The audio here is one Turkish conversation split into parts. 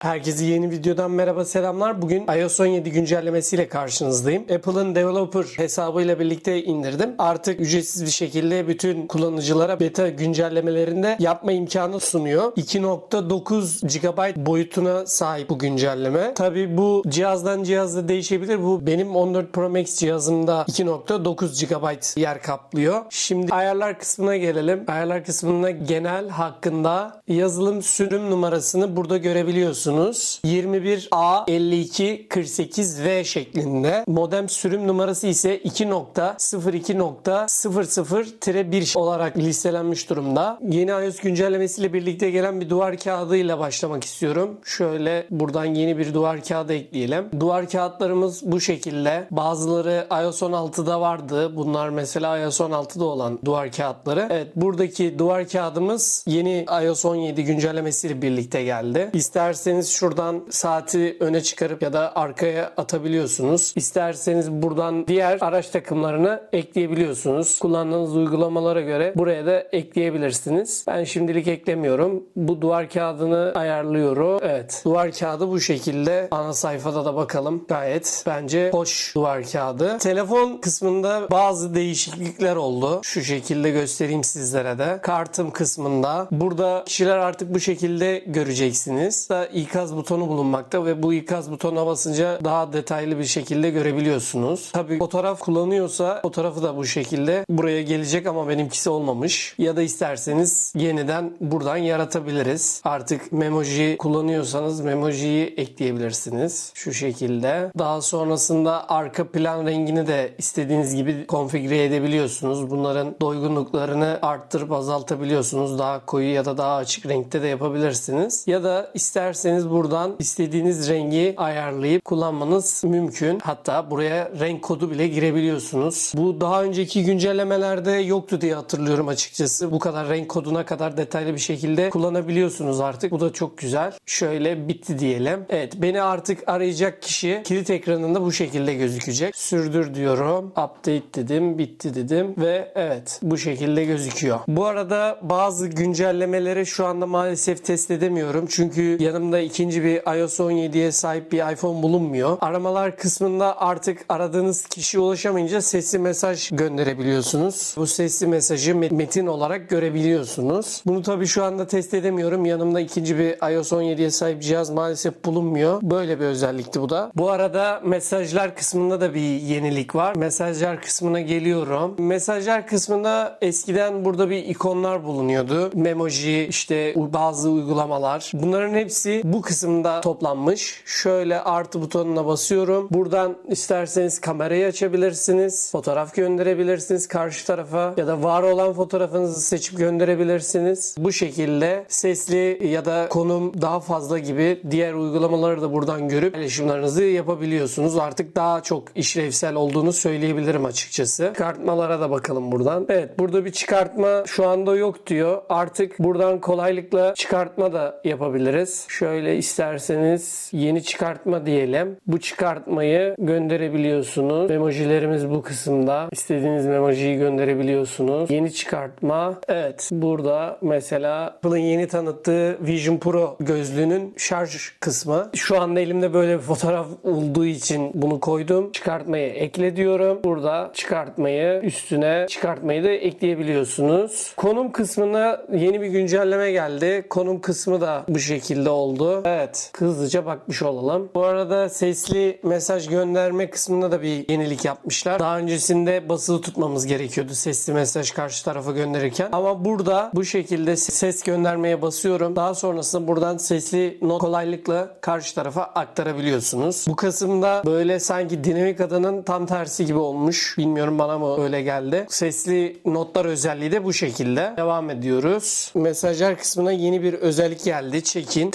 Herkese yeni videodan merhaba selamlar. Bugün iOS 17 güncellemesiyle karşınızdayım. Apple'ın developer hesabıyla birlikte indirdim. Artık ücretsiz bir şekilde bütün kullanıcılara beta güncellemelerinde yapma imkanı sunuyor. 2.9 GB boyutuna sahip bu güncelleme. Tabi bu cihazdan cihaza değişebilir. Bu benim 14 Pro Max cihazımda 2.9 GB yer kaplıyor. Şimdi ayarlar kısmına gelelim. Ayarlar kısmında genel hakkında yazılım sürüm numarasını burada görebiliyorsunuz. 21A5248V şeklinde. Modem sürüm numarası ise 2.02.00-1 olarak listelenmiş durumda. Yeni iOS güncellemesiyle birlikte gelen bir duvar kağıdıyla başlamak istiyorum. Şöyle buradan yeni bir duvar kağıdı ekleyelim. Duvar kağıtlarımız bu şekilde. Bazıları iOS 16'da vardı. Bunlar mesela iOS 16'da olan duvar kağıtları. Evet buradaki duvar kağıdımız yeni iOS 17 güncellemesiyle birlikte geldi. İsterseniz şuradan saati öne çıkarıp ya da arkaya atabiliyorsunuz. İsterseniz buradan diğer araç takımlarını ekleyebiliyorsunuz. Kullandığınız uygulamalara göre buraya da ekleyebilirsiniz. Ben şimdilik eklemiyorum. Bu duvar kağıdını ayarlıyorum. Evet. Duvar kağıdı bu şekilde. Ana sayfada da bakalım. Gayet bence hoş duvar kağıdı. Telefon kısmında bazı değişiklikler oldu. Şu şekilde göstereyim sizlere de. Kartım kısmında. Burada kişiler artık bu şekilde göreceksiniz. Da ikaz butonu bulunmakta ve bu ikaz butonuna basınca daha detaylı bir şekilde görebiliyorsunuz. Tabii fotoğraf kullanıyorsa fotoğrafı da bu şekilde buraya gelecek ama benimkisi olmamış. Ya da isterseniz yeniden buradan yaratabiliriz. Artık memoji kullanıyorsanız memojiyi ekleyebilirsiniz. Şu şekilde. Daha sonrasında arka plan rengini de istediğiniz gibi konfigüre edebiliyorsunuz. Bunların doygunluklarını arttırıp azaltabiliyorsunuz. Daha koyu ya da daha açık renkte de yapabilirsiniz. Ya da isterseniz buradan istediğiniz rengi ayarlayıp kullanmanız mümkün. Hatta buraya renk kodu bile girebiliyorsunuz. Bu daha önceki güncellemelerde yoktu diye hatırlıyorum açıkçası. Bu kadar renk koduna kadar detaylı bir şekilde kullanabiliyorsunuz artık. Bu da çok güzel. Şöyle bitti diyelim. Evet beni artık arayacak kişi kilit ekranında bu şekilde gözükecek. Sürdür diyorum. Update dedim. Bitti dedim. Ve evet bu şekilde gözüküyor. Bu arada bazı güncellemeleri şu anda maalesef test edemiyorum. Çünkü yanımda ikinci bir iOS 17'ye sahip bir iPhone bulunmuyor. Aramalar kısmında artık aradığınız kişiye ulaşamayınca sesli mesaj gönderebiliyorsunuz. Bu sesli mesajı met- metin olarak görebiliyorsunuz. Bunu tabii şu anda test edemiyorum. Yanımda ikinci bir iOS 17'ye sahip cihaz maalesef bulunmuyor. Böyle bir özellikti bu da. Bu arada mesajlar kısmında da bir yenilik var. Mesajlar kısmına geliyorum. Mesajlar kısmında eskiden burada bir ikonlar bulunuyordu. Memoji, işte bazı uygulamalar. Bunların hepsi bu kısımda toplanmış. Şöyle artı butonuna basıyorum. Buradan isterseniz kamerayı açabilirsiniz. Fotoğraf gönderebilirsiniz karşı tarafa ya da var olan fotoğrafınızı seçip gönderebilirsiniz. Bu şekilde sesli ya da konum daha fazla gibi diğer uygulamaları da buradan görüp paylaşımlarınızı yapabiliyorsunuz. Artık daha çok işlevsel olduğunu söyleyebilirim açıkçası. Çıkartmalara da bakalım buradan. Evet burada bir çıkartma şu anda yok diyor. Artık buradan kolaylıkla çıkartma da yapabiliriz. Şöyle isterseniz yeni çıkartma diyelim. Bu çıkartmayı gönderebiliyorsunuz. Emojilerimiz bu kısımda. İstediğiniz emojiyi gönderebiliyorsunuz. Yeni çıkartma. Evet burada mesela Apple'ın yeni tanıttığı Vision Pro gözlüğünün şarj kısmı. Şu anda elimde böyle bir fotoğraf olduğu için bunu koydum. Çıkartmayı ekle diyorum. Burada çıkartmayı üstüne çıkartmayı da ekleyebiliyorsunuz. Konum kısmına yeni bir güncelleme geldi. Konum kısmı da bu şekilde oldu. Evet hızlıca bakmış olalım. Bu arada sesli mesaj gönderme kısmında da bir yenilik yapmışlar. Daha öncesinde basılı tutmamız gerekiyordu sesli mesaj karşı tarafa gönderirken. Ama burada bu şekilde ses göndermeye basıyorum. Daha sonrasında buradan sesli not kolaylıkla karşı tarafa aktarabiliyorsunuz. Bu kısımda böyle sanki dinamik adanın tam tersi gibi olmuş. Bilmiyorum bana mı öyle geldi. Sesli notlar özelliği de bu şekilde. Devam ediyoruz. Mesajlar kısmına yeni bir özellik geldi. Çekin.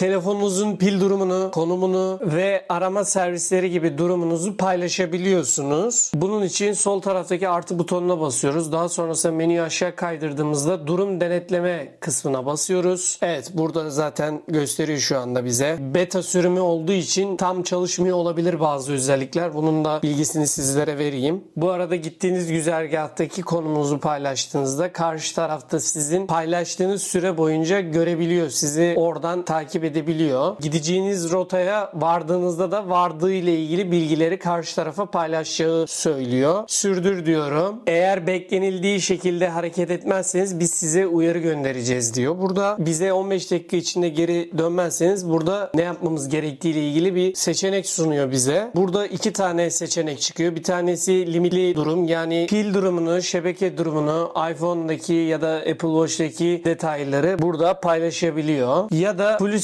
Telefonunuzun pil durumunu, konumunu ve arama servisleri gibi durumunuzu paylaşabiliyorsunuz. Bunun için sol taraftaki artı butonuna basıyoruz. Daha sonrasında menüyü aşağı kaydırdığımızda durum denetleme kısmına basıyoruz. Evet burada zaten gösteriyor şu anda bize. Beta sürümü olduğu için tam çalışmıyor olabilir bazı özellikler. Bunun da bilgisini sizlere vereyim. Bu arada gittiğiniz güzergahtaki konumunuzu paylaştığınızda karşı tarafta sizin paylaştığınız süre boyunca görebiliyor. Sizi oradan takip edebiliyor. Paylaşıyor. Gideceğiniz rotaya vardığınızda da vardığı ile ilgili bilgileri karşı tarafa paylaşacağı söylüyor. Sürdür diyorum. Eğer beklenildiği şekilde hareket etmezseniz biz size uyarı göndereceğiz diyor. Burada bize 15 dakika içinde geri dönmezseniz burada ne yapmamız gerektiği ile ilgili bir seçenek sunuyor bize. Burada iki tane seçenek çıkıyor. Bir tanesi limitli durum yani pil durumunu, şebeke durumunu, iPhone'daki ya da Apple Watch'taki detayları burada paylaşabiliyor. Ya da full'ü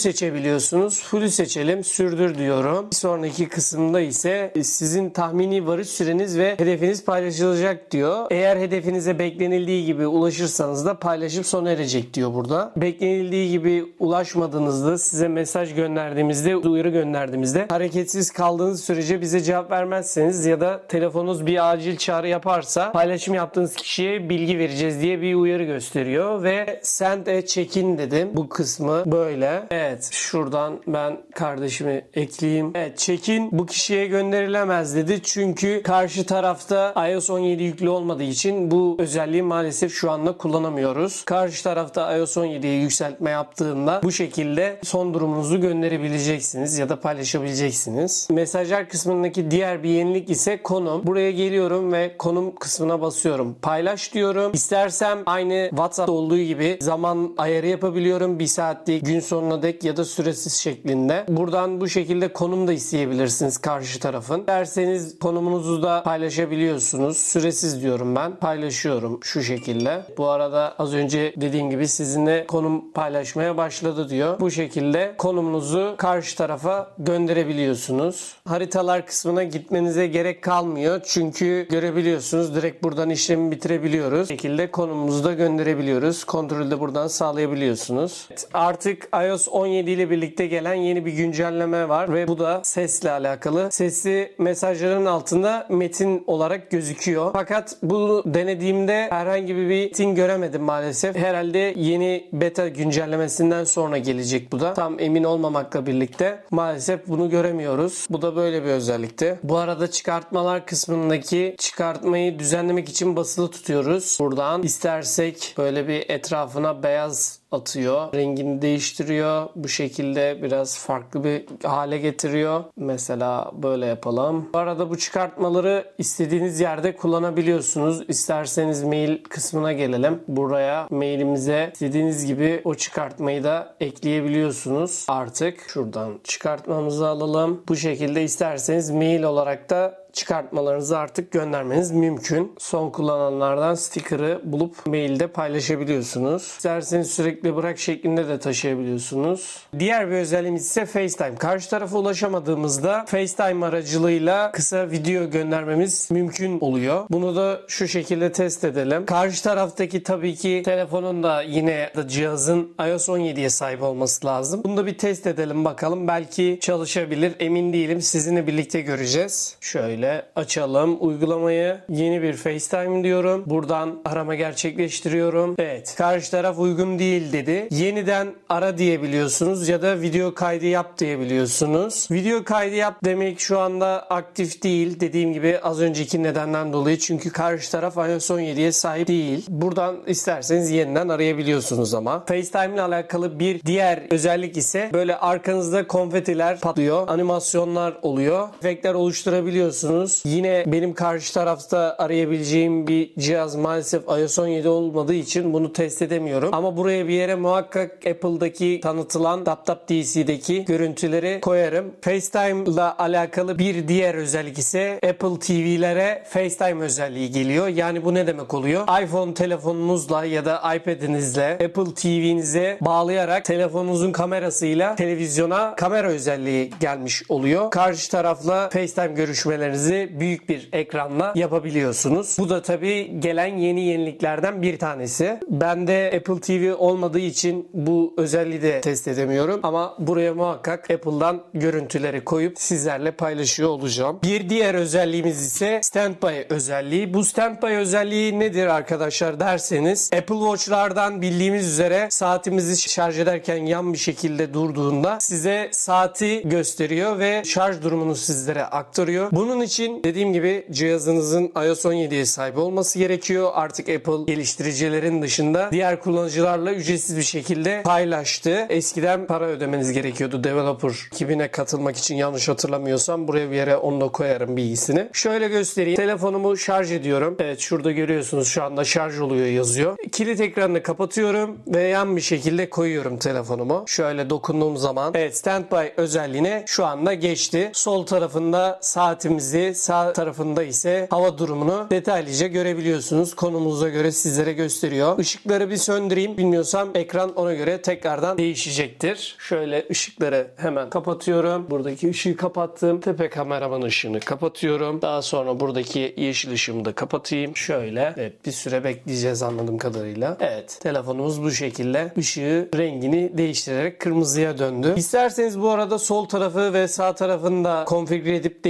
seçebiliyorsunuz. Full'ü seçelim, sürdür diyorum. Bir sonraki kısımda ise sizin tahmini varış süreniz ve hedefiniz paylaşılacak diyor. Eğer hedefinize beklenildiği gibi ulaşırsanız da paylaşıp sona erecek diyor burada. Beklenildiği gibi ulaşmadığınızda size mesaj gönderdiğimizde, uyarı gönderdiğimizde hareketsiz kaldığınız sürece bize cevap vermezseniz ya da telefonunuz bir acil çağrı yaparsa paylaşım yaptığınız kişiye bilgi vereceğiz diye bir uyarı gösteriyor ve send a check-in dedim. Bu kısmı böyle. Evet şuradan ben kardeşimi ekleyeyim. Evet check-in bu kişiye gönderilemez dedi. Çünkü karşı tarafta iOS 17 yüklü olmadığı için bu özelliği maalesef şu anda kullanamıyoruz. Karşı tarafta iOS 17'ye yükseltme yaptığında bu şekilde son durumunuzu gönderebileceksiniz ya da paylaşabileceksiniz. Mesajlar kısmındaki diğer bir yenilik ise konum. Buraya geliyorum ve konum kısmına basıyorum. Paylaş diyorum. İstersem aynı WhatsApp'ta olduğu gibi zaman ayarı yapabiliyorum. Bir saatlik, gün sonuna dek ya da süresiz şeklinde. Buradan bu şekilde konum da isteyebilirsiniz karşı tarafın. Derseniz konumunuzu da paylaşabiliyorsunuz. Süresiz diyorum ben. Paylaşıyorum şu şekilde. Bu arada az önce dediğim gibi sizinle konum paylaşmaya başladı diyor. Bu şekilde konumunuzu karşı tarafa gönderebiliyorsunuz. Haritalar kısmına gitmenize gerek kalmıyor. Çünkü görebiliyorsunuz. Direkt buradan işlemi bitirebiliyoruz. Bu şekilde konumumuzu da gönderebiliyoruz. Kontrolü de buradan sağlayabiliyorsunuz. Evet, artık iOS 17 ile birlikte gelen yeni bir güncelleme var ve bu da sesle alakalı. Sesli mesajların altında metin olarak gözüküyor. Fakat bunu denediğimde herhangi bir metin göremedim maalesef. Herhalde yeni beta güncellemesinden sonra gelecek bu da. Tam emin olmamakla birlikte maalesef bunu göremiyoruz. Bu da böyle bir özellikti. Bu arada çıkartmalar kısmındaki çıkartmayı düzenlemek için basılı tutuyoruz. Buradan istersek böyle bir etrafına beyaz atıyor. Rengini değiştiriyor. Bu şekilde biraz farklı bir hale getiriyor. Mesela böyle yapalım. Bu arada bu çıkartmaları istediğiniz yerde kullanabiliyorsunuz. İsterseniz mail kısmına gelelim. Buraya mailimize istediğiniz gibi o çıkartmayı da ekleyebiliyorsunuz. Artık şuradan çıkartmamızı alalım. Bu şekilde isterseniz mail olarak da çıkartmalarınızı artık göndermeniz mümkün. Son kullananlardan sticker'ı bulup mailde paylaşabiliyorsunuz. İsterseniz sürekli bırak şeklinde de taşıyabiliyorsunuz. Diğer bir özelliğimiz ise FaceTime. Karşı tarafa ulaşamadığımızda FaceTime aracılığıyla kısa video göndermemiz mümkün oluyor. Bunu da şu şekilde test edelim. Karşı taraftaki tabii ki telefonun da yine da cihazın iOS 17'ye sahip olması lazım. Bunu da bir test edelim bakalım. Belki çalışabilir. Emin değilim. Sizinle birlikte göreceğiz. Şöyle açalım uygulamayı. Yeni bir FaceTime diyorum. Buradan arama gerçekleştiriyorum. Evet. Karşı taraf uygun değil dedi. Yeniden ara diyebiliyorsunuz ya da video kaydı yap diyebiliyorsunuz. Video kaydı yap demek şu anda aktif değil. Dediğim gibi az önceki nedenden dolayı çünkü karşı taraf iOS 17'ye sahip değil. Buradan isterseniz yeniden arayabiliyorsunuz ama. FaceTime ile alakalı bir diğer özellik ise böyle arkanızda konfetiler patlıyor. Animasyonlar oluyor. Efektler oluşturabiliyorsunuz. Yine benim karşı tarafta arayabileceğim bir cihaz maalesef iOS 17 olmadığı için bunu test edemiyorum. Ama buraya bir yere muhakkak Apple'daki tanıtılan DapDap DC'deki görüntüleri koyarım. FaceTime ile alakalı bir diğer özellik ise Apple TV'lere FaceTime özelliği geliyor. Yani bu ne demek oluyor? iPhone telefonunuzla ya da iPad'inizle Apple TV'nize bağlayarak telefonunuzun kamerasıyla televizyona kamera özelliği gelmiş oluyor. Karşı tarafla FaceTime görüşmelerinizi büyük bir ekranla yapabiliyorsunuz. Bu da tabii gelen yeni yeniliklerden bir tanesi. Bende Apple TV olmadığı için bu özelliği de test edemiyorum ama buraya muhakkak Apple'dan görüntüleri koyup sizlerle paylaşıyor olacağım. Bir diğer özelliğimiz ise Standby özelliği. Bu Standby özelliği nedir arkadaşlar derseniz Apple Watch'lardan bildiğimiz üzere saatimizi şarj ederken yan bir şekilde durduğunda size saati gösteriyor ve şarj durumunu sizlere aktarıyor. Bunun için için dediğim gibi cihazınızın iOS 17'ye sahip olması gerekiyor. Artık Apple geliştiricilerin dışında diğer kullanıcılarla ücretsiz bir şekilde paylaştı. Eskiden para ödemeniz gerekiyordu developer ekibine katılmak için yanlış hatırlamıyorsam. Buraya bir yere onu da koyarım bilgisini. Şöyle göstereyim. Telefonumu şarj ediyorum. Evet şurada görüyorsunuz şu anda şarj oluyor yazıyor. Kilit ekranını kapatıyorum ve yan bir şekilde koyuyorum telefonumu. Şöyle dokunduğum zaman evet standby özelliğine şu anda geçti. Sol tarafında saatimizi, sağ tarafında ise hava durumunu detaylıca görebiliyorsunuz. Konumuza göre sizlere gösteriyor. Işıkları bir söndüreyim. Bilmiyorsam ekran ona göre tekrardan değişecektir. Şöyle ışıkları hemen kapatıyorum. Buradaki ışığı kapattım. Tepe kameraman ışığını kapatıyorum. Daha sonra buradaki yeşil ışığımı da kapatayım. Şöyle evet bir süre bekleyeceğiz anladığım kadarıyla. Evet telefonumuz bu şekilde ışığı rengini değiştirerek kırmızıya döndü. İsterseniz bu arada sol tarafı ve sağ tarafını da konfigüre edip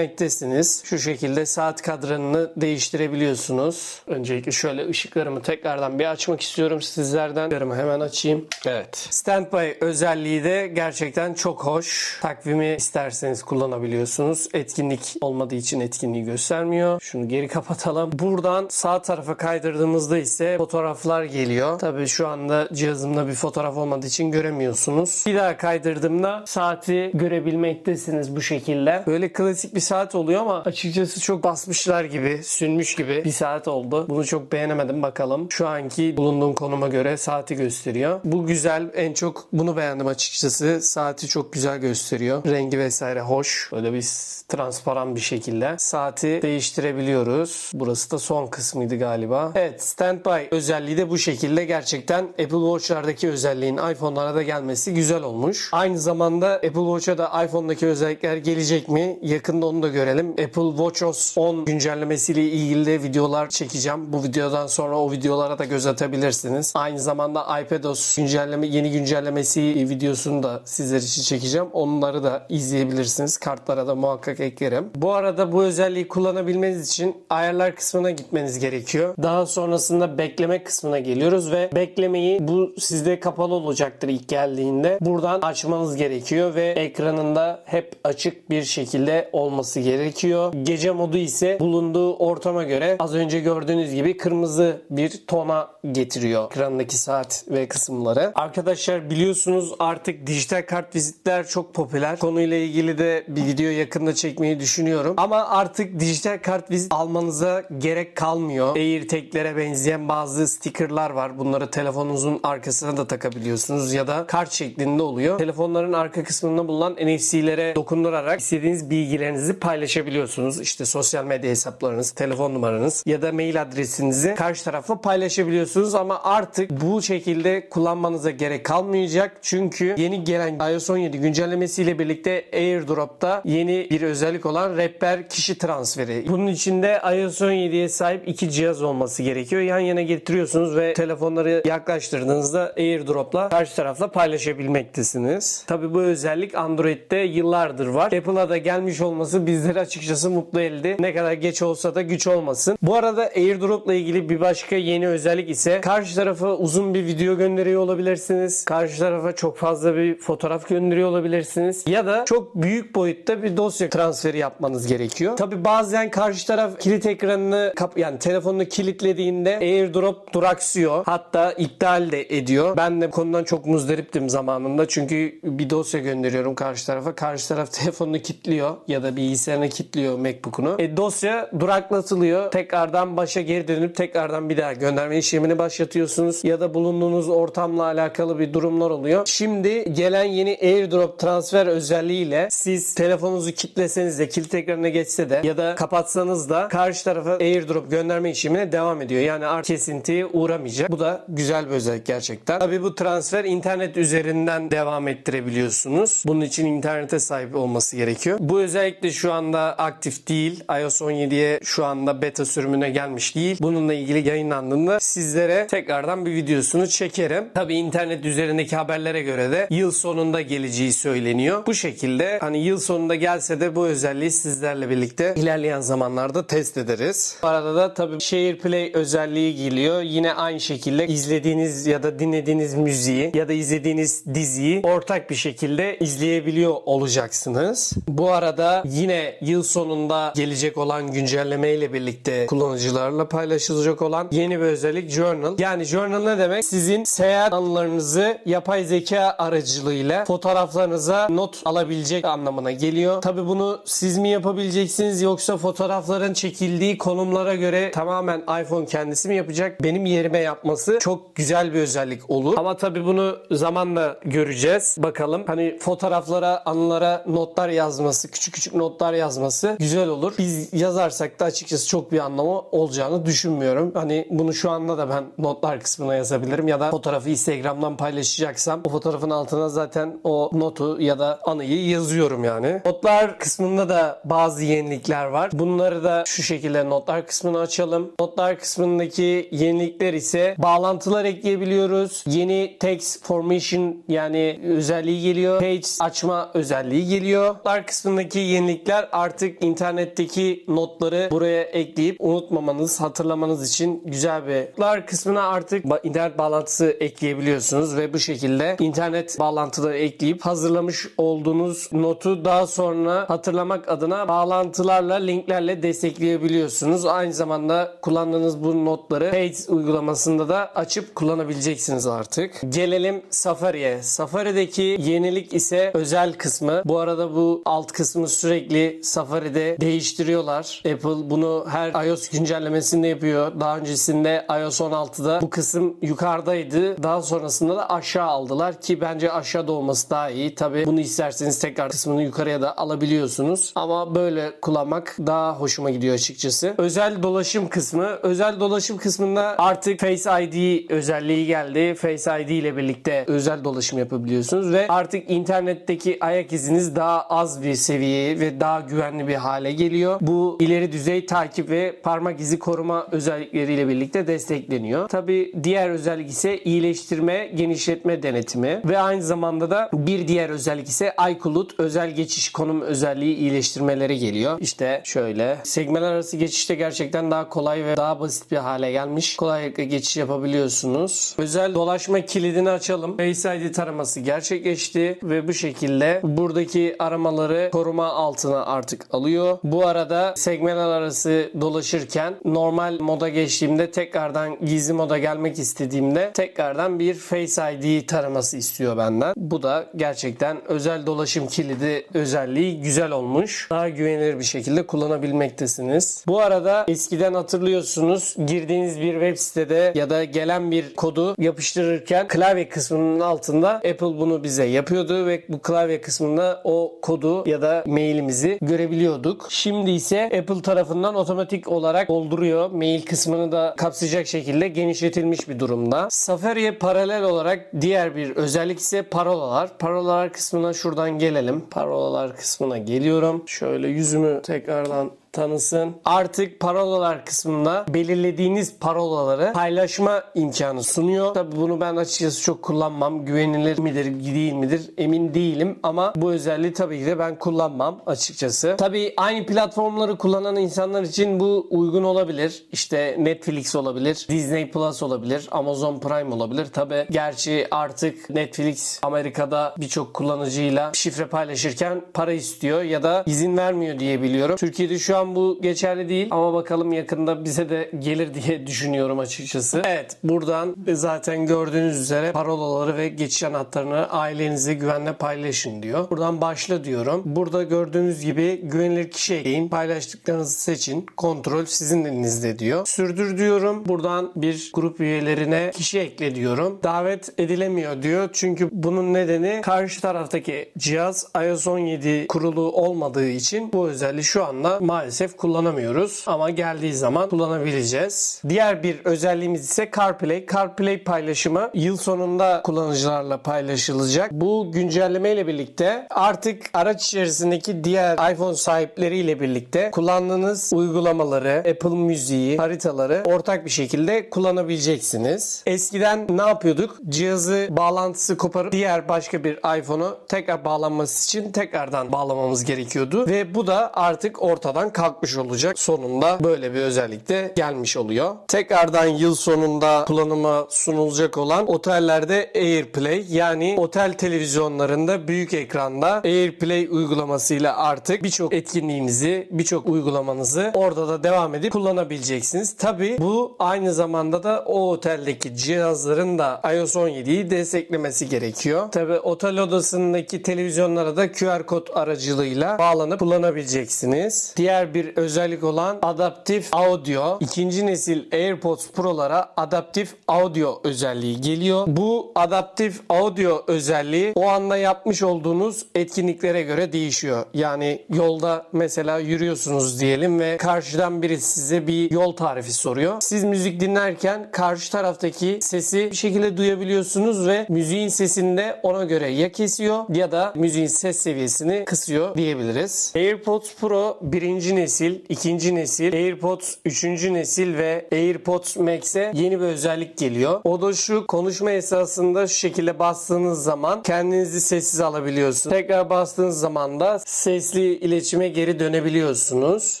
değiştirebilmektesiniz. Şu şekilde saat kadranını değiştirebiliyorsunuz. Öncelikle şöyle ışıklarımı tekrardan bir açmak istiyorum sizlerden. Işıklarımı hemen açayım. Evet. Standby özelliği de gerçekten çok hoş. Takvimi isterseniz kullanabiliyorsunuz. Etkinlik olmadığı için etkinliği göstermiyor. Şunu geri kapatalım. Buradan sağ tarafa kaydırdığımızda ise fotoğraflar geliyor. Tabii şu anda cihazımda bir fotoğraf olmadığı için göremiyorsunuz. Bir daha kaydırdığımda saati görebilmektesiniz bu şekilde. Böyle klasik bir saat oluyor ama açıkçası çok basmışlar gibi, sünmüş gibi bir saat oldu. Bunu çok beğenemedim bakalım. Şu anki bulunduğum konuma göre saati gösteriyor. Bu güzel. En çok bunu beğendim açıkçası. Saati çok güzel gösteriyor. Rengi vesaire hoş. Böyle bir transparan bir şekilde. Saati değiştirebiliyoruz. Burası da son kısmıydı galiba. Evet standby özelliği de bu şekilde. Gerçekten Apple Watch'lardaki özelliğin iPhone'lara da gelmesi güzel olmuş. Aynı zamanda Apple Watch'a da iPhone'daki özellikler gelecek mi? Yakında onu da görelim. Apple WatchOS 10 güncellemesiyle ilgili de videolar çekeceğim. Bu videodan sonra o videolara da göz atabilirsiniz. Aynı zamanda iPadOS güncelleme yeni güncellemesi videosunu da sizler için çekeceğim. Onları da izleyebilirsiniz. Kartlara da muhakkak eklerim. Bu arada bu özelliği kullanabilmeniz için ayarlar kısmına gitmeniz gerekiyor. Daha sonrasında bekleme kısmına geliyoruz ve beklemeyi bu sizde kapalı olacaktır ilk geldiğinde. Buradan açmanız gerekiyor ve ekranında hep açık bir şekilde olması gerekiyor. Gece modu ise bulunduğu ortama göre az önce gördüğünüz gibi kırmızı bir tona getiriyor ekrandaki saat ve kısımları. Arkadaşlar biliyorsunuz artık dijital kart vizitler çok popüler. Konuyla ilgili de bir video yakında çekmeyi düşünüyorum. Ama artık dijital kart vizit almanıza gerek kalmıyor. AirTag'lere benzeyen bazı stickerlar var. Bunları telefonunuzun arkasına da takabiliyorsunuz ya da kart şeklinde oluyor. Telefonların arka kısmında bulunan NFC'lere dokundurarak istediğiniz bilgilerinizi paylaşabiliyorsunuz. İşte sosyal medya hesaplarınız, telefon numaranız ya da mail adresinizi karşı tarafa paylaşabiliyorsunuz ama artık bu şekilde kullanmanıza gerek kalmayacak. Çünkü yeni gelen iOS 17 güncellemesiyle birlikte AirDrop'ta yeni bir özellik olan rehber kişi transferi. Bunun içinde iOS 17'ye sahip iki cihaz olması gerekiyor. Yan yana getiriyorsunuz ve telefonları yaklaştırdığınızda AirDrop'la karşı tarafla paylaşabilmektesiniz. Tabi bu özellik Android'de yıllardır var. Apple'a da gelmiş olması bizleri açıkçası mutlu etti. Ne kadar geç olsa da güç olmasın. Bu arada AirDrop'la ilgili bir başka yeni özellik ise karşı tarafa uzun bir video gönderiyor olabilirsiniz. Karşı tarafa çok fazla bir fotoğraf gönderiyor olabilirsiniz. Ya da çok büyük boyutta bir dosya transferi yapmanız gerekiyor. Tabi bazen karşı taraf kilit ekranını kap yani telefonunu kilitlediğinde AirDrop duraksıyor. Hatta iptal de ediyor. Ben de konudan çok muzdariptim zamanında. Çünkü bir dosya gönderiyorum karşı tarafa. Karşı taraf telefonunu kilitliyor ya da bilgisayarını kilitliyor MacBook'unu. E, dosya duraklatılıyor. Tekrardan başa geri dönüp tekrardan bir daha gönderme işlemini başlatıyorsunuz. Ya da bulunduğunuz ortamla alakalı bir durumlar oluyor. Şimdi gelen yeni AirDrop transfer özelliğiyle siz telefonunuzu kilitleseniz de kilit ekranına geçse de ya da kapatsanız da karşı tarafa AirDrop gönderme işlemine devam ediyor. Yani artık kesintiye uğramayacak. Bu da güzel bir özellik gerçekten. Tabii bu transfer internet üzerinden devam ettirebiliyorsunuz. Bunun için internete sahip olması gerekiyor. Bu özellik de şu anda aktif değil. iOS 17'ye şu anda beta sürümüne gelmiş değil. Bununla ilgili yayınlandığında sizlere tekrardan bir videosunu çekerim. Tabii internet üzerindeki haberlere göre de yıl sonunda geleceği söyleniyor. Bu şekilde hani yıl sonunda gelse de bu özelliği sizlerle birlikte ilerleyen zamanlarda test ederiz. Bu arada da tabii Share Play özelliği geliyor. Yine aynı şekilde izlediğiniz ya da dinlediğiniz müziği ya da izlediğiniz diziyi ortak bir şekilde izleyebiliyor olacaksınız. Bu arada yine yıl sonunda gelecek olan güncelleme ile birlikte kullanıcılarla paylaşılacak olan yeni bir özellik Journal. Yani Journal ne demek? Sizin seyahat anılarınızı yapay zeka aracılığıyla fotoğraflarınıza not alabilecek anlamına geliyor. Tabi bunu siz mi yapabileceksiniz yoksa fotoğrafların çekildiği konumlara göre tamamen iPhone kendisi mi yapacak? Benim yerime yapması çok güzel bir özellik olur. Ama tabi bunu zamanla göreceğiz. Bakalım. Hani fotoğraflara, anılara notlar yazması, küçük küçük notlar yazması güzel olur. Biz yazarsak da açıkçası çok bir anlamı olacağını düşünmüyorum. Hani bunu şu anda da ben notlar kısmına yazabilirim ya da fotoğrafı Instagram'dan paylaşacaksam o fotoğrafın altına zaten o notu ya da anıyı yazıyorum yani. Notlar kısmında da bazı yenilikler var. Bunları da şu şekilde notlar kısmını açalım. Notlar kısmındaki yenilikler ise bağlantılar ekleyebiliyoruz. Yeni text formation yani özelliği geliyor. Page açma özelliği geliyor. Notlar kısmındaki yenilikler artık internetteki notları buraya ekleyip unutmamanız, hatırlamanız için güzel bir. Notlar kısmına artık internet bağlantısı ekleyebiliyorsunuz ve bu şekilde internet bağlantıları ekleyip hazırlamış olduğunuz notu daha sonra hatırlamak adına bağlantılarla, linklerle destekleyebiliyorsunuz. Aynı zamanda kullandığınız bu notları Page uygulamasında da açıp kullanabileceksiniz artık. Gelelim Safari'ye. Safari'deki yenilik ise özel kısmı. Bu arada bu alt kısmı sürekli Safari'de değiştiriyorlar. Apple bunu her iOS güncellemesinde yapıyor. Daha öncesinde iOS 16'da bu kısım yukarıdaydı. Daha sonrasında da aşağı aldılar ki bence aşağıda olması daha iyi. Tabi bunu isterseniz tekrar kısmını yukarıya da alabiliyorsunuz. Ama böyle kullanmak daha hoşuma gidiyor açıkçası. Özel dolaşım kısmı. Özel dolaşım kısmında artık Face ID özelliği geldi. Face ID ile birlikte özel dolaşım yapabiliyorsunuz ve artık internetteki ayak iziniz daha az bir seviyeye ve daha güvenli bir hale geliyor. Bu ileri düzey takip ve parmak izi koruma özellikleriyle birlikte destekleniyor. Tabi diğer özellik ise iyileştirme, genişletme denetimi ve aynı zamanda da bir diğer özellik ise iCloud özel geçiş konum özelliği iyileştirmeleri geliyor. İşte şöyle segmentler arası geçişte gerçekten daha kolay ve daha basit bir hale gelmiş. Kolaylıkla geçiş yapabiliyorsunuz. Özel dolaşma kilidini açalım. Face ID taraması gerçekleşti ve bu şekilde buradaki aramaları koruma altına artık alıyor. Bu arada segmentler arası dolaşırken normal moda geçtiğimde tekrardan gizli moda gelmek istediğimde tekrardan bir Face ID taraması istiyor benden. Bu da gerçekten özel dolaşım kilidi özelliği güzel olmuş. Daha güvenilir bir şekilde kullanabilmektesiniz. Bu arada eskiden hatırlıyorsunuz girdiğiniz bir web sitede ya da gelen bir kodu yapıştırırken klavye kısmının altında Apple bunu bize yapıyordu ve bu klavye kısmında o kodu ya da mailimizi görebiliyorduk. Şimdi ise Apple tarafından otomatik olarak dolduruyor. Mail kısmını da kapsayacak şekilde genişletilmiş bir durumda. Safari'ye paralel olarak diğer bir özellik ise parolalar. Parolalar kısmına şuradan gelelim. Parolalar kısmına geliyorum. Şöyle yüzümü tekrardan tanısın. Artık parolalar kısmında belirlediğiniz parolaları paylaşma imkanı sunuyor. Tabi bunu ben açıkçası çok kullanmam. Güvenilir midir değil midir emin değilim ama bu özelliği tabii ki de ben kullanmam açıkçası. Tabi aynı platformları kullanan insanlar için bu uygun olabilir. İşte Netflix olabilir, Disney Plus olabilir, Amazon Prime olabilir. Tabi gerçi artık Netflix Amerika'da birçok kullanıcıyla şifre paylaşırken para istiyor ya da izin vermiyor diye biliyorum. Türkiye'de şu an bu geçerli değil ama bakalım yakında bize de gelir diye düşünüyorum açıkçası. Evet buradan zaten gördüğünüz üzere parolaları ve geçiş anahtarını ailenize güvenle paylaşın diyor. Buradan başla diyorum. Burada gördüğünüz gibi güvenilir kişi ekleyin. Paylaştıklarınızı seçin. Kontrol sizin elinizde diyor. Sürdür diyorum. Buradan bir grup üyelerine kişi ekle diyorum. Davet edilemiyor diyor. Çünkü bunun nedeni karşı taraftaki cihaz iOS 17 kurulu olmadığı için bu özelliği şu anda maalesef kullanamıyoruz. Ama geldiği zaman kullanabileceğiz. Diğer bir özelliğimiz ise CarPlay. CarPlay paylaşımı yıl sonunda kullanıcılarla paylaşılacak. Bu güncelleme ile birlikte artık araç içerisindeki diğer iPhone sahipleriyle birlikte kullandığınız uygulamaları, Apple Müziği, haritaları ortak bir şekilde kullanabileceksiniz. Eskiden ne yapıyorduk? Cihazı bağlantısı koparıp diğer başka bir iPhone'u tekrar bağlanması için tekrardan bağlamamız gerekiyordu ve bu da artık ortadan kalkmış olacak. Sonunda böyle bir özellik de gelmiş oluyor. Tekrardan yıl sonunda kullanıma sunulacak olan otellerde AirPlay yani otel televizyonlarında büyük ekranda AirPlay uygulamasıyla artık birçok etkinliğinizi, birçok uygulamanızı orada da devam edip kullanabileceksiniz. Tabi bu aynı zamanda da o oteldeki cihazların da iOS 17'yi desteklemesi gerekiyor. Tabi otel odasındaki televizyonlara da QR kod aracılığıyla bağlanıp kullanabileceksiniz. Diğer bir özellik olan adaptif audio. ikinci nesil AirPods Pro'lara adaptif audio özelliği geliyor. Bu adaptif audio özelliği o anda yapmış olduğunuz etkinliklere göre değişiyor. Yani yolda mesela yürüyorsunuz diyelim ve karşıdan biri size bir yol tarifi soruyor. Siz müzik dinlerken karşı taraftaki sesi bir şekilde duyabiliyorsunuz ve müziğin sesini de ona göre ya kesiyor ya da müziğin ses seviyesini kısıyor diyebiliriz. AirPods Pro birinci nesil, ikinci nesil, AirPods üçüncü nesil ve AirPods Max'e yeni bir özellik geliyor. O da şu konuşma esasında şu şekilde bastığınız zaman kendinizi sessiz alabiliyorsunuz. Tekrar bastığınız zaman da sesli iletişime geri dönebiliyorsunuz.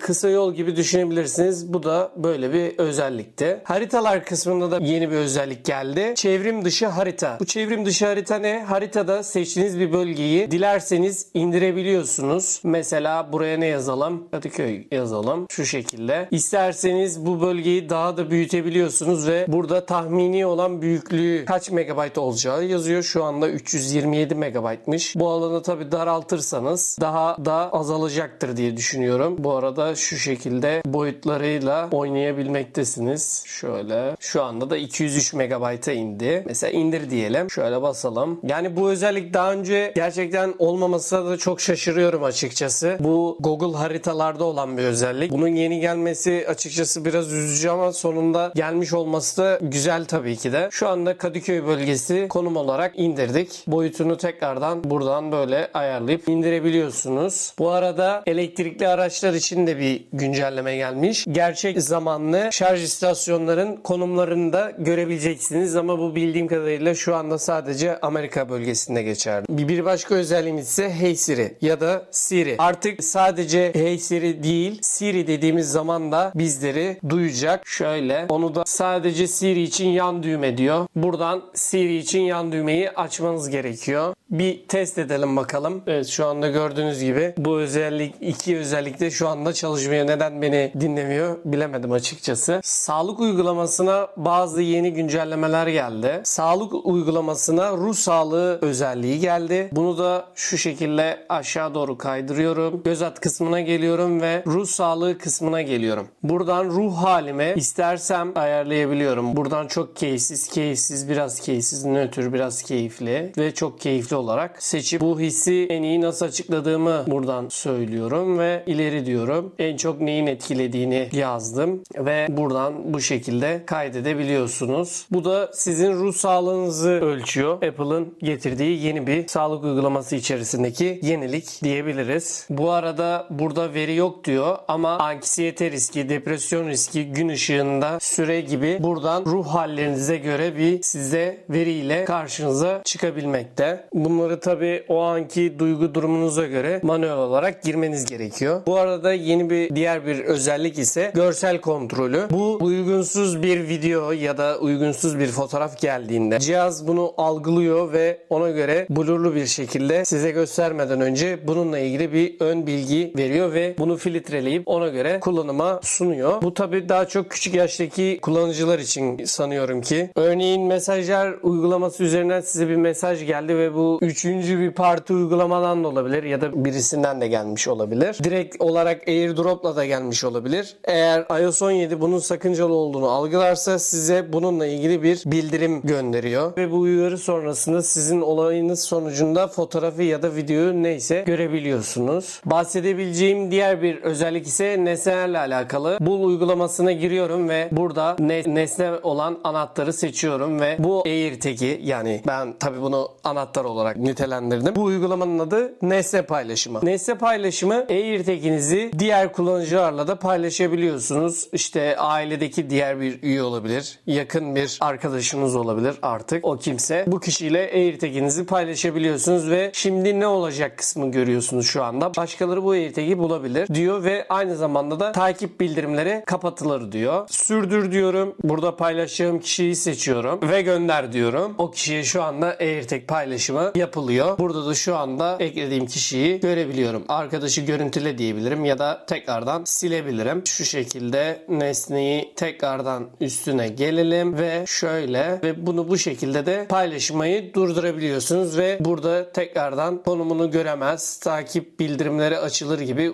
Kısa yol gibi düşünebilirsiniz. Bu da böyle bir özellikti. Haritalar kısmında da yeni bir özellik geldi. Çevrim dışı harita. Bu çevrim dışı harita ne? Haritada seçtiğiniz bir bölgeyi dilerseniz indirebiliyorsunuz. Mesela buraya ne yazalım? Kadıköy yazalım. Şu şekilde. İsterseniz bu bölgeyi daha da büyütebiliyorsunuz ve burada tahmini olan büyüklüğü kaç megabayt olacağı yazıyor. Şu anda 327 megabaytmış. Bu alanı tabi daraltırsanız daha da azalacaktır diye düşünüyorum. Bu arada şu şekilde boyutlarıyla oynayabilmektesiniz. Şöyle. Şu anda da 203 megabayta indi. Mesela indir diyelim. Şöyle basalım. Yani bu özellik daha önce gerçekten olmamasına da çok şaşırıyorum açıkçası. Bu Google haritalarda olan bir özellik. Bunun yeni gelmesi açıkçası biraz üzücü ama sonunda gelmiş olması da güzel tabii ki de. Şu anda Kadıköy bölgesi konum olarak indirdik. Boyutunu tekrardan buradan böyle ayarlayıp indirebiliyorsunuz. Bu arada elektrikli araçlar için de bir güncelleme gelmiş. Gerçek zamanlı şarj istasyonların konumlarını da görebileceksiniz ama bu bildiğim kadarıyla şu anda sadece Amerika bölgesinde geçerli. Bir başka özelliğimiz ise Hey Siri ya da Siri. Artık sadece Hey Siri değil Siri dediğimiz zaman da bizleri duyacak. Şöyle onu da sadece Siri için yan düğme diyor. Buradan Siri için yan düğmeyi açmanız gerekiyor. Bir test edelim bakalım. Evet şu anda gördüğünüz gibi bu özellik iki özellik de şu anda çalışmıyor. Neden beni dinlemiyor bilemedim açıkçası. Sağlık uygulamasına bazı yeni güncellemeler geldi. Sağlık uygulamasına ruh sağlığı özelliği geldi. Bunu da şu şekilde aşağı doğru kaydırıyorum. Göz at kısmına geliyorum ve ruh sağlığı kısmına geliyorum. Buradan ruh halime istersem ayarlayabiliyorum. Buradan çok keyifsiz, keyifsiz, biraz keyifsiz, nötr, biraz keyifli ve çok keyifli olarak seçip bu hissi en iyi nasıl açıkladığımı buradan söylüyorum ve ileri diyorum. En çok neyin etkilediğini yazdım ve buradan bu şekilde kaydedebiliyorsunuz. Bu da sizin ruh sağlığınızı ölçüyor. Apple'ın getirdiği yeni bir sağlık uygulaması içerisindeki yenilik diyebiliriz. Bu arada burada veri yok diyor ama anksiyete riski, depresyon riski, gün ışığında süre gibi buradan ruh hallerinize göre bir size veriyle karşınıza çıkabilmekte. Bunları tabi o anki duygu durumunuza göre manuel olarak girmeniz gerekiyor. Bu arada yeni bir diğer bir özellik ise görsel kontrolü. Bu uygunsuz bir video ya da uygunsuz bir fotoğraf geldiğinde cihaz bunu algılıyor ve ona göre blurlu bir şekilde size göstermeden önce bununla ilgili bir ön bilgi veriyor ve bunu filtreleyip ona göre kullanıma sunuyor. Bu tabi daha çok küçük yaştaki kullanıcılar için sanıyorum ki. Örneğin mesajlar uygulaması üzerinden size bir mesaj geldi ve bu üçüncü bir parti uygulamadan da olabilir ya da birisinden de gelmiş olabilir. Direkt olarak AirDrop'la da gelmiş olabilir. Eğer iOS 17 bunun sakıncalı olduğunu algılarsa size bununla ilgili bir bildirim gönderiyor. Ve bu uyarı sonrasında sizin olayınız sonucunda fotoğrafı ya da videoyu neyse görebiliyorsunuz. Bahsedebileceğim diğer bir özellik ise nesnelerle alakalı. Bul uygulamasına giriyorum ve burada ne- nesne olan anahtarı seçiyorum ve bu AirTag'i yani ben tabi bunu anahtar olarak nitelendirdim. Bu uygulamanın adı nesne paylaşımı. Nesne paylaşımı AirTag'inizi diğer kullanıcılarla da paylaşabiliyorsunuz. İşte ailedeki diğer bir üye olabilir. Yakın bir arkadaşınız olabilir artık. O kimse. Bu kişiyle AirTag'inizi paylaşabiliyorsunuz ve şimdi ne olacak kısmı görüyorsunuz şu anda. Başkaları bu AirTag'i bulabilir. Diyor diyor ve aynı zamanda da takip bildirimleri kapatılır diyor. Sürdür diyorum. Burada paylaşacağım kişiyi seçiyorum ve gönder diyorum. O kişiye şu anda AirTag paylaşımı yapılıyor. Burada da şu anda eklediğim kişiyi görebiliyorum. Arkadaşı görüntüle diyebilirim ya da tekrardan silebilirim. Şu şekilde nesneyi tekrardan üstüne gelelim ve şöyle ve bunu bu şekilde de paylaşmayı durdurabiliyorsunuz ve burada tekrardan konumunu göremez. Takip bildirimleri açılır gibi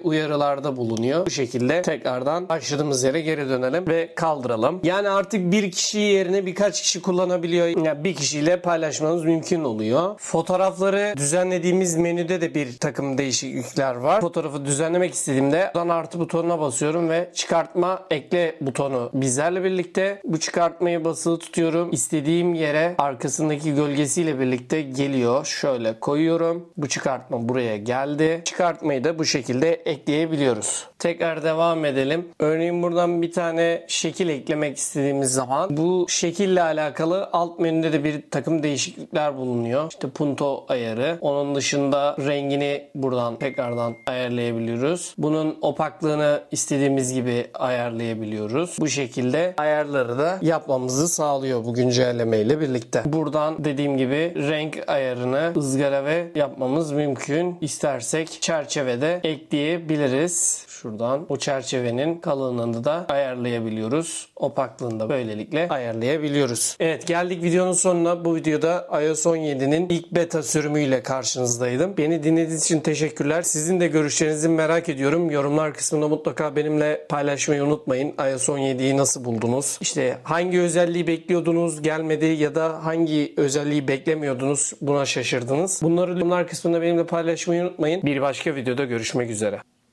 uyarılarda bulunuyor. Bu şekilde tekrardan başladığımız yere geri dönelim ve kaldıralım. Yani artık bir kişi yerine birkaç kişi kullanabiliyor. Yani bir kişiyle paylaşmanız mümkün oluyor. Fotoğrafları düzenlediğimiz menüde de bir takım değişiklikler var. Fotoğrafı düzenlemek istediğimde buradan artı butonuna basıyorum ve çıkartma ekle butonu bizlerle birlikte. Bu çıkartmayı basılı tutuyorum. İstediğim yere arkasındaki gölgesiyle birlikte geliyor. Şöyle koyuyorum. Bu çıkartma buraya geldi. Çıkartmayı da bu şekilde ekleyebiliyoruz. Tekrar devam edelim. Örneğin buradan bir tane şekil eklemek istediğimiz zaman bu şekille alakalı alt menüde de bir takım değişiklikler bulunuyor. İşte punto ayarı. Onun dışında rengini buradan tekrardan ayarlayabiliyoruz. Bunun opaklığını istediğimiz gibi ayarlayabiliyoruz. Bu şekilde ayarları da yapmamızı sağlıyor bu güncelleme ile birlikte. Buradan dediğim gibi renk ayarını ızgara ve yapmamız mümkün. İstersek çerçevede ekleyebiliriz. Şuradan o çerçevenin kalınlığını da ayarlayabiliyoruz. Opaklığını da böylelikle ayarlayabiliyoruz. Evet geldik videonun sonuna. Bu videoda iOS 17'nin ilk beta sürümüyle karşınızdaydım. Beni dinlediğiniz için teşekkürler. Sizin de görüşlerinizi merak ediyorum. Yorumlar kısmında mutlaka benimle paylaşmayı unutmayın. iOS 17'yi nasıl buldunuz? İşte hangi özelliği bekliyordunuz gelmedi ya da hangi özelliği beklemiyordunuz buna şaşırdınız? Bunları yorumlar kısmında benimle paylaşmayı unutmayın. Bir başka videoda görüşmek üzere.